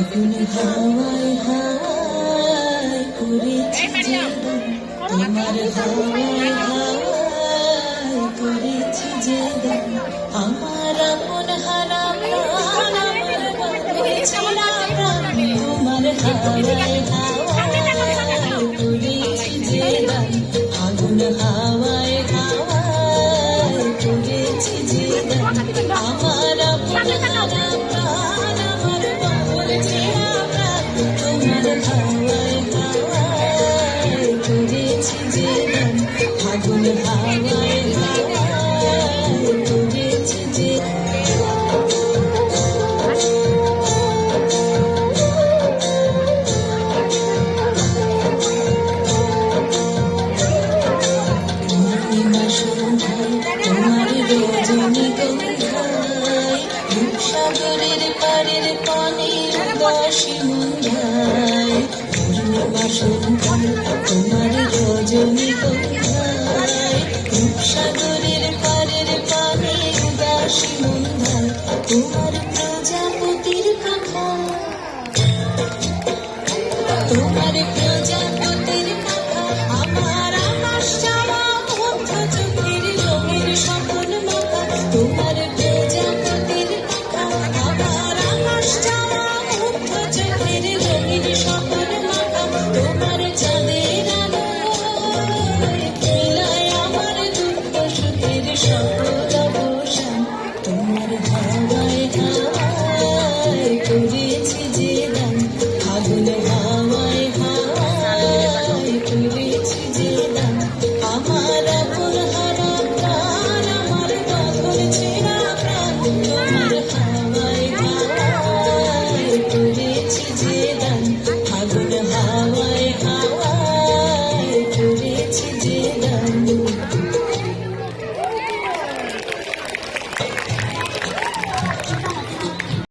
হাওয়ায় হাওয়ায় করেছি জীবন তোমার হাওয়ায় করেছি জীবন আমার আপন হারা প্রাণ আমার বাঁধেছি প্রাণ তোমার হাওয়ায় করেছি জীবন আগুন হাওয়ায় আগুন হাওয়ায় তোমার রজনী গন্ধায় পারের পানে উদাসী মন্ধায় পূর্ণিমা তোমার রজনী রূপসাগরের পারের পানে উদাসী মন্ধায় তোমার প্রজাপতির কথা তোমার প্রজাপতির আমার মাথা তোমার সুখের